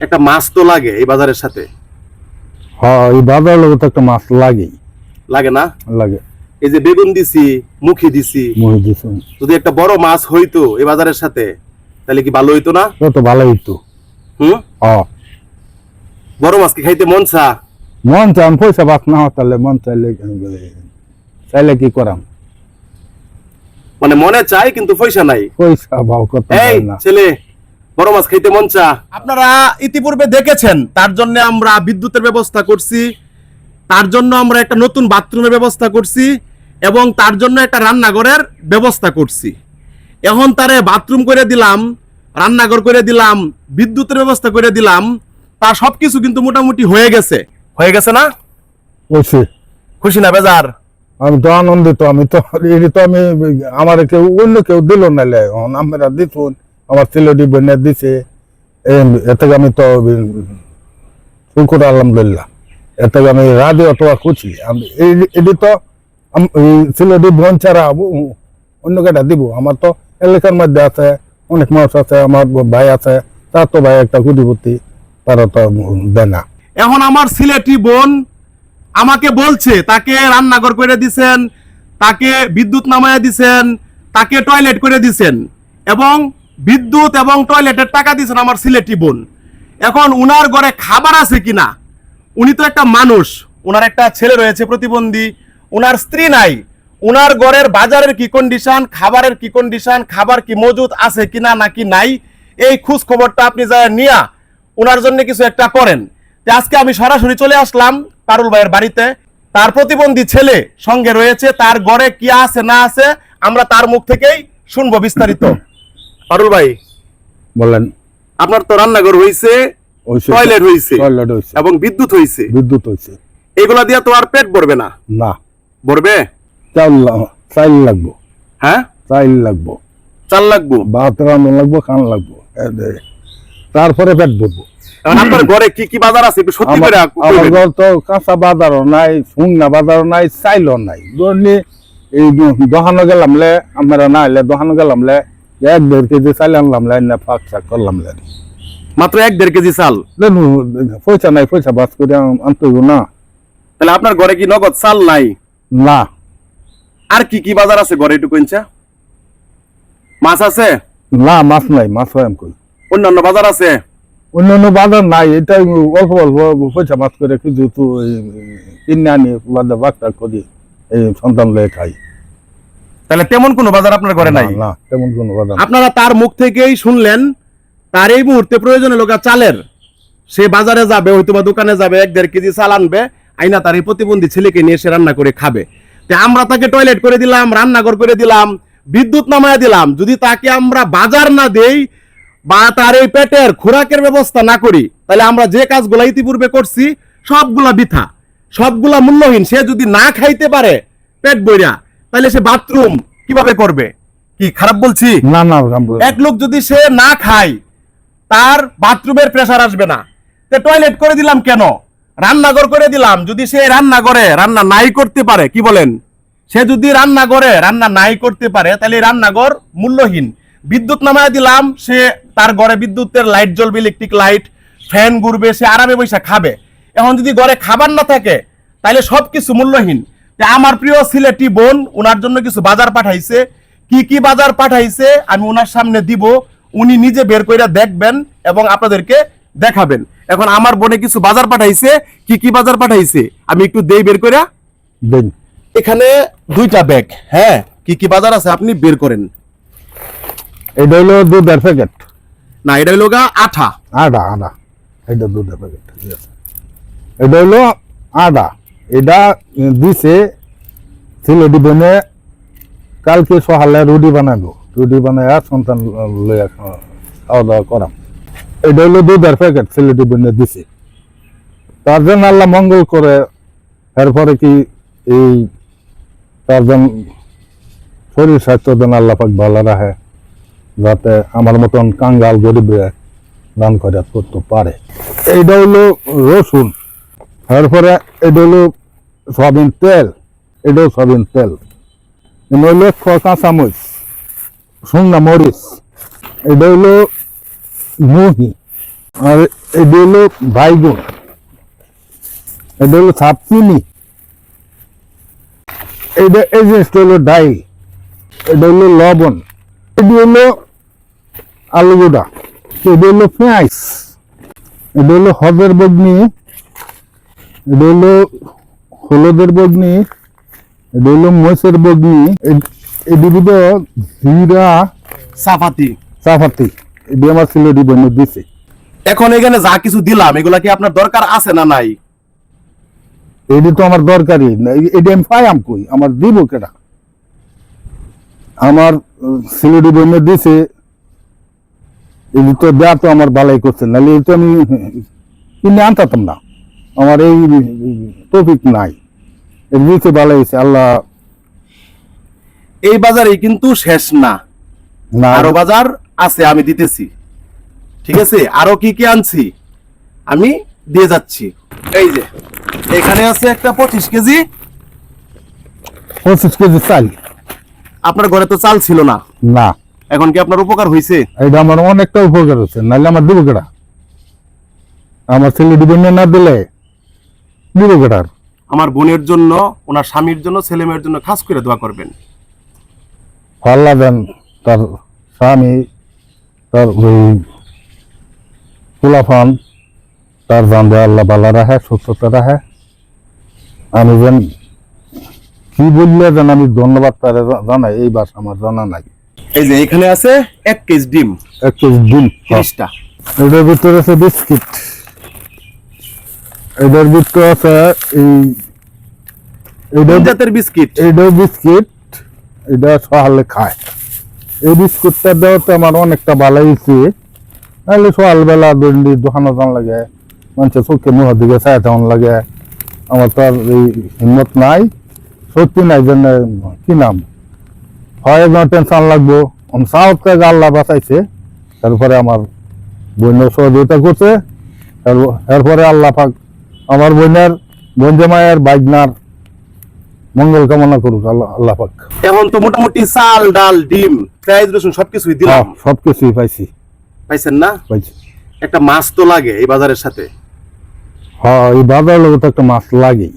একটা মাছ তো লাগে এই বাজারের সাথে? হ্যাঁ এই বাজার তো একটা মাছ লাগেই। লাগে না? লাগে। এই যে বেগুন দিছি মুখি দিছি যদি একটা বড় মাছ হইতো এই বাজারের সাথে তাহলে কি ভালো হইতো না? তত ভালো হইতো। হুম? বড় মাছ কি খাইতে মন চা? মন পয়সা বাস না তাহলে মন চাইলে চাইলে কি করাম? মানে মনে চাই কিন্তু পয়সা নাই। পয়সা ভাও করতে না। ছেলে বড় মাছ খাইতে মন চা। আপনারা ইতিপূর্বে দেখেছেন তার জন্য আমরা বিদ্যুতের ব্যবস্থা করছি তার জন্য আমরা একটা নতুন বাথরুমের ব্যবস্থা করছি এবং তার জন্য একটা রান্নাঘরের ব্যবস্থা করছি। এখন তারে বাথরুম করে দিলাম রান্নাঘর করে দিলাম বিদ্যুতের ব্যবস্থা করে দিলাম তা সবকিছু কিন্তু মোটামুটি হয়ে গেছে। হয়ে গেছে না? ওইসে খুশি না বেজার? আমি তো আনন্দিত আমি তো এটি তো আমি আমার কেউ অন্য কেউ দিল নাইলে আমরা দিছুন। আমার ছেলেটি বোনে দিছে। এ- এ থেকে আমি তো শুকুর, আলহামদুলিল্লাহ। এ থেকে আমি রাজি অথবা এই- এটি তো ছেলেটি বোন ছাড়া অন্য কেটা দিব। আমার তো এলাকার মধ্যে আছে, অনেক মানুষ আছে, আমার ভাই আছে, তার তো ভাই একটা কুটিপতি তারা তো দেয় না এখন আমার সিলেটি বোন আমাকে বলছে, তাকে রান্নাঘর করে দিছেন, তাকে বিদ্যুৎ নামায় দিছেন, তাকে টয়লেট করে দিছেন। এবং বিদ্যুৎ এবং টয়লেটের টাকা দিয়েছেন আমার সিলেটি বোন। এখন উনার ঘরে খাবার আছে কিনা? উনি তো একটা মানুষ, উনার একটা ছেলে রয়েছে প্রতিবন্ধী, উনার স্ত্রী নাই। উনার ঘরের বাজারের কি কন্ডিশন খাবারের কি কন্ডিশন খাবার কি মজুদ আছে কিনা নাকি নাই, এই খোঁজ খবরটা আপনি যা নিয়া ওনার জন্য কিছু একটা করেন। আজকে আমি সরাসরি চলে আসলাম পারুল ভাইয়ের বাড়িতে। তার প্রতিবন্ধী ছেলে সঙ্গে রয়েছে, তার ঘরে কি আছে না আছে আমরা তার মুখ থেকেই শুনব বিস্তারিত। পারুল ভাই বলেন। আপনার তো রান্নাঘর হইছে টয়লেট হইছে টয়লেট হয়েছে এবং বিদ্যুৎ হইছে। বিদ্যুৎ হয়েছে এগুলা দিয়ে তো আর পেট ভরবে না? না। ভরবে? চাল লা- চাইল লাগবো। হ্যাঁ? চাইল লাগবো। চাল লাগবো? ভাত রান্না লাগবো খান লাগবো। তারপরে পেট ভরবো। আপনার ঘরে কি কি বাজার আছে? একটু সত্যি করে আমার ঘর তো কাঁচা বাজারও নাই শুকনা বাজারও নাই চাইলও নাই। ধরনি এই দোকানো গেলাম লে আমরা না এলে দোকানো গেলাম লে এক দেড় কেজি চাইল আনলাম লে না ফাঁক শাক করলাম লে মাত্র এক দেড় কেজি চাল? পয়সা নাই পয়সা বাস করে আনতে না। তাহলে আপনার ঘরে কি নগদ চাল নাই? না। আর কি কি বাজার আছে ঘরে একটু কইনছা মাছ আছে? না মাছ নাই মাছ হয় কই। অন্যান্য বাজার আছে? অন্যান্য বাজার নাই এটা অল্প অল্প পয়সা মাছ করে কিছু তো এই কিনে আনি বাদে করি এই সন্তান লয়ে খাই। তাহলে তেমন কোনো বাজার আপনার ঘরে নাই? না, তেমন কোনো বাজার আপনারা তার মুখ থেকেই শুনলেন তার এই মুহূর্তে প্রয়োজনে লোকা চালের। সে বাজারে যাবে হয়তো বা দোকানে যাবে এক দেড় কেজি চাল আনবে আইনা তার এই প্রতিবন্ধী ছেলেকে নিয়ে এসে রান্না করে খাবে। তে আমরা তাকে টয়লেট করে দিলাম রান্নাঘর করে দিলাম বিদ্যুৎ নামায় দিলাম। যদি তাকে আমরা বাজার না দেই বা তার এই পেটের খোরাকের ব্যবস্থা না করি তাহলে আমরা যে কাজগুলা ইতিপূর্বে করছি সবগুলা বৃথা সবগুলা মূল্যহীন। সে যদি না খাইতে পারে পেট বইরা তাহলে সে বাথরুম কীভাবে করবে? কি খারাপ বলছি? না না এক লোক যদি সে না খায় তার বাথরুমের প্রেসার আসবে না। তে টয়লেট করে দিলাম কেন? রান্নাঘর করে দিলাম। যদি সে রান্না করে রান্না নাই করতে পারে কি বলেন? সে যদি রান্না করে রান্না নাই করতে পারে তাহলে রান্নাঘর মূল্যহীন। বিদ্যুৎ নামায় দিলাম সে তার ঘরে বিদ্যুতের লাইট জ্বলবে ইলেকট্রিক লাইট ফ্যান ঘুরবে সে আরামে বসে খাবে। এখন যদি ঘরে খাবার না থাকে তাহলে সবকিছু মূল্যহীন। তা আমার প্রিয় সিলেটি বোন ওনার জন্য কিছু বাজার পাঠাইছে। কি কি বাজার পাঠাইছে আমি ওনার সামনে দিব। উনি নিজে বের করে দেখবেন এবং আপনাদেরকে দেখাবেন। এখন আমার বোনে কিছু বাজার পাঠাইছে কি কি বাজার পাঠাইছে? আমি একটু দেই বের করে দেন। এখানে দুইটা ব্যাগ হ্যাঁ? কি কি বাজার আছে আপনি বের করেন। এটা হলো দুধের প্যাকেট। না এটা হলো গা আঠা। আদা আদা। এটা দুধের প্যাকেট এটা হলো আদা। এটা দিছে সিলেটি বনে কালকে সকালে রুটি বানাবো। রুটি বানায় সন্তান লইয়া খাওয়া দাওয়া করাম। এটা হলো দুধের প্যাকেট সিলেটি বনে দিছে। তার জন্য আল্লাহ মঙ্গল করে, এরপরে কি এই তার জন্য শরীর স্বাস্থ্য যেন আল্লাহ পাক ভালো রাখে, যাতে আমার মতন কাঙ্গাল গরিবে দান করে করতে পারে। এইটা হলো রসুন। তারপরে এটা হলো সয়াবিন তেল। এটাও সয়াবিন তেল। ক- কাঁচামরিচ শুকনা মরিচ এটা হলো মুহি আর এটা হলো বাইগুন এটা হলো সাপচিনি। এটা এই জিনিসটা হলো ডাই এটা হলো লবণ। এটি হলো আলু গোডা এটা হলো পেঁয়াজ। এটা হলো হদের বগ্নি। এটা হলো হলুদের বগ্নি। এটা হলো মহিষের হলো জিরা চাপাতি। এটি আমার সিলেটি বন্য দিছে। এখন এখানে যা কিছু দিলাম এগুলা কি আপনার দরকার আছে না নাই? এটি তো আমার দরকারই। এটি আমি পাইয়াম কই? আমার দিব কেটা আমার সিলেটি বন্য দিছে। এটি তো দেয়া তো আমার বালাই করছে। নাহলে এই তো আমি কিনে আনতাম না। আমার এই টপিক নাই। দিতে বালাই হয়েছে আল্লাহ। এই বাজারে কিন্তু শেষ না। আরও বাজার আছে আমি দিতেছি। ঠিক আছে? আরও কি কি আনছি? আমি দিয়ে যাচ্ছি। এই যে এখানে আছে একটা পঁচিশ কেজি। পঁচিশ কেজি চাল। আপনার ঘরে তো চাল ছিল না। না। এখন কি আপনার উপকার হয়েছে এটা আমার অনেকটা উপকার হচ্ছে নাহলে আমার দিব কেটা আমার সিলেটি বন্য না দিলে দিব কেটার আমার বোনের জন্য ওনার স্বামীর জন্য ছেলে মেয়ের জন্য খাস করে দোয়া করবেন। আল্লাহ দেন তার স্বামী তার ওই ফুলাফান তার জানবে আল্লাহ বালা রাখে সুস্থতা রাখে। আমি যেন কি বললে যেন আমি ধন্যবাদ তারা জানাই এই বাস আমার জানা নাই। এই যে এখানে আছে এক কেজি ডিম। এক কেজি দিন তিরিশটা। এটার ভিতরে আছে বিস্কিট। এটার ভিতরে আছে এই এটা কোন জাতের বিস্কিট? এটাও বিস্কিট এটা সকালে খায়। এই বিস্কুটটা দেওয়াতে আমার অনেকটা ভালো হয়েছে। নাহলে সকালবেলা দণ্ডি দোকানে যান লাগে মানুষের চোখে মুখ দিকে চাই তেমন লাগে। আমার তো আর এই হিম্মত নাই। সত্যি নাই যে না, কি নাম? হয় একদম টেনশন লাগবো। সাউথ থেকে আল্লাহ বাঁচাইছে তারপরে আমার বোনের সহযোগিতা করছে। তার- এরপরে আল্লাহ পাক আমার বোনের বোন জামাইয়ের বাইকনার মঙ্গল কামনা করুক আল্লাহ আল্লাহ পাক। এখন তো মোটামুটি চাল ডাল ডিম পেঁয়াজ রসুন সবকিছুই দিলাম। হ্যাঁ, সবকিছুই পাইছি। পাইছেন না? পাইছি। একটা মাছ তো লাগে এই বাজারের সাথে? হ্যাঁ এই বাজার লোক তো একটা মাছ লাগেই।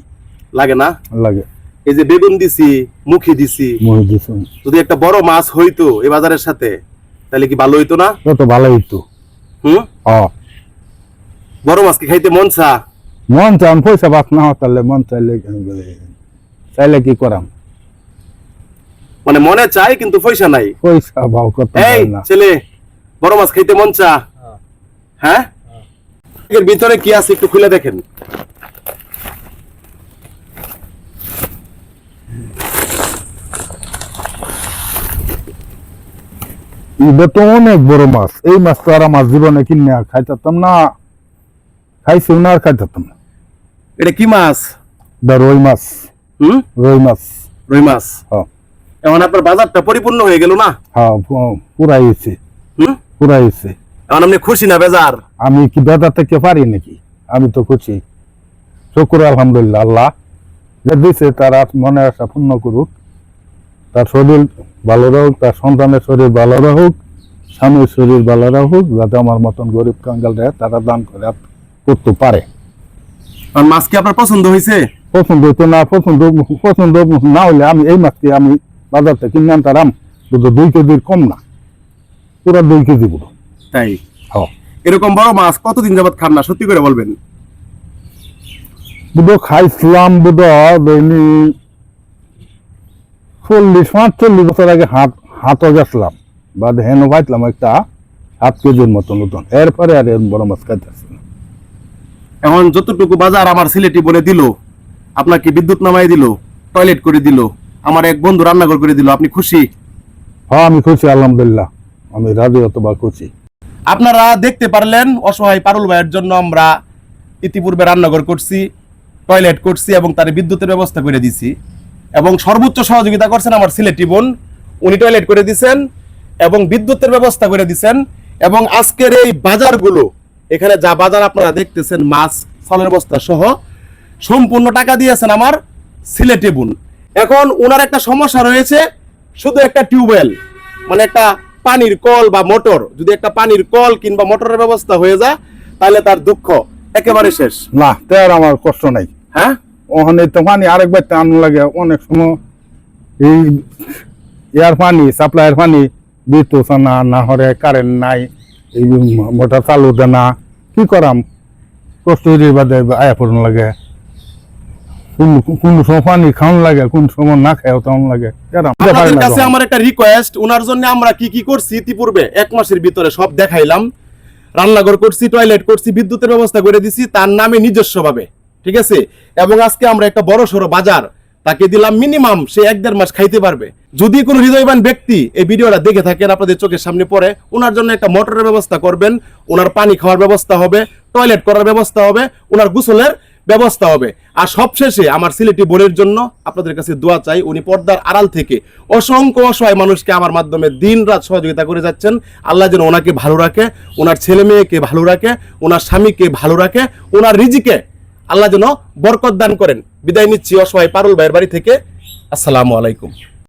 লাগে না? লাগে। এই যে বেগুন দিছি মুখি দিছি যদি একটা বড় মাছ হইতো এই বাজারের সাথে তাহলে কি ভালো হইতো না? তত ভালোই তো হুম? হ্যাঁ। বড় মাছ কি খাইতে মন চা মন চান পয়সা বাস না হয় তাহলে মন চাইলে চাইলে কি করাম? মানে মনে চাই কিন্তু পয়সা নাই। পয়সা ভাও করতে এই ছেলে বড় মাছ খাইতে মন চা? হ্যাঁ। এর ভিতরে কি আছে একটু খুলে দেখেন। এটা তো অনেক বড় মাছ। এই মাছ তো আর আমার জীবনে কিনে খাইতাম না। খাইছি না আর খাইতাম না। এটা কি মাছ? এটা রই মাছ। হুম? রই মাছ। রুই মাছ। হ্যাঁ। এখন আপনার বাজারটা পরিপূর্ণ হয়ে গেল না? হ্যাঁ পুরাই হয়েছে। হুম? পুরাই হয়েছে। এখন আপনি খুশি না বেজার? আমি কি বেদা থেকে পারি নাকি? আমি তো খুশি। শুকুর আলহামদুলিল্লাহ আল্লাহ যে দিছে তার মনে আশা পূর্ণ করুক। তার শরীর ভালো রাখুক তার সন্তানের শরীর ভালো রাখুক স্বামীর শরীর ভালো রাখুক যাতে আমার মতন গরিব কাঙ্গাল রে তারা দান করে করতে পারে। মাছ কি আপনার পছন্দ হয়েছে? পছন্দ না পছন্দ পছন্দ না হলে আমি এই মাছটি আমি বাজার থেকে কিনে আনতাম। দুই কেজির কম না। পুরো দুই কেজি পুরো। তাই? হ্যাঁ। এরকম বড় মাছ কতদিন যাবত খান না? সত্যি করে বলবেন। বুধ খাইছিলাম বুধ দৈনি চল্লিশ পাঁচ চল্লিশ বছর আগে হাত হাতও গেছিলাম। বা হেন পাইছিলাম একটা সাত কেজির মতো নতুন এরপরে আর এর বড় মাছ খাইতেছি না। এখন যতটুকু বাজার আমার সিলেটি বলে দিল আপনাকে বিদ্যুৎ নামাই দিল টয়লেট করে দিল আমার এক বন্ধু রান্নাঘর করে দিল আপনি খুশি? হ্যাঁ আমি খুশি আলহামদুলিল্লাহ। আমি রাজি অথবা খুশি। আপনারা দেখতে পারলেন অসহায় পারুল ভাইয়ের জন্য আমরা ইতিপূর্বে রান্নাঘর করছি টয়লেট করছি এবং তার বিদ্যুতের ব্যবস্থা করে দিছি। এবং সর্বোচ্চ সহযোগিতা করছেন আমার সিলেটি বোন উনি টয়লেট করে দিছেন এবং বিদ্যুতের ব্যবস্থা করে দিছেন। এবং আজকের এই বাজারগুলো এখানে যা বাজার আপনারা দেখতেছেন মাছ ফলের বস্তা সহ সম্পূর্ণ টাকা দিয়েছেন আমার সিলেটি বোন এখন ওনার একটা সমস্যা রয়েছে শুধু একটা টিউবওয়েল মানে একটা পানির কল বা মোটর। যদি একটা পানির কল কিংবা মোটরের ব্যবস্থা হয়ে যায় তাহলে তার দুঃখ একেবারে শেষ। না তে আর আমার কষ্ট নাই। হ্যাঁ? ওখানে তো পানি আরেকবার টান লাগে অনেক সময় এই এয়ার পানি সাপ্লাইয়ের পানি বিদ্যুৎ না না হরে কারেন্ট নাই। এই মোটর চালু কি করাম? কষ্ট হয়ে বাদে আয়া পড়ন লাগে। কোন কোন সময় পানি খাওয়ান লাগে কোন সময় না তেমন লাগে। আপনাদের কাছে আমার একটা রিকোয়েস্ট ওনার জন্য আমরা কি কি করছি ইতিপূর্বে? এক মাসের ভিতরে সব দেখাইলাম। রান্নাঘর করছি টয়লেট করছি বিদ্যুতের ব্যবস্থা করে দিছি তার নামে নিজস্ব ভাবে ঠিক আছে? এবং আজকে আমরা একটা বড় সড়ো বাজার তাকে দিলাম মিনিমাম সে এক দেড় মাস খাইতে পারবে। যদি কোনো হৃদয়বান ব্যক্তি এই ভিডিওটা দেখে থাকেন, আপনাদের চোখের সামনে পড়ে ওনার জন্য একটা মোটরের ব্যবস্থা করবেন ওনার পানি খাওয়ার ব্যবস্থা হবে টয়লেট করার ব্যবস্থা হবে ওনার গোসলের ব্যবস্থা হবে। আর সবশেষে আমার সিলেটি বোনের জন্য আপনাদের কাছে দোয়া চাই, উনি পর্দার আড়াল থেকে অসংখ্য অসহায় মানুষকে আমার মাধ্যমে দিন রাত সহযোগিতা করে যাচ্ছেন। আল্লাহ যেন ওনাকে ভালো রাখে ওনার ছেলে মেয়েকে ভালো রাখে ওনার স্বামীকে ভালো রাখে ওনার রিজিকে আল্লাহ যেন বরকত দান করেন। বিদায় নিচ্ছি অসহায় পারুল ভাইয়ের বাড়ি থেকে। আসসালামু আলাইকুম।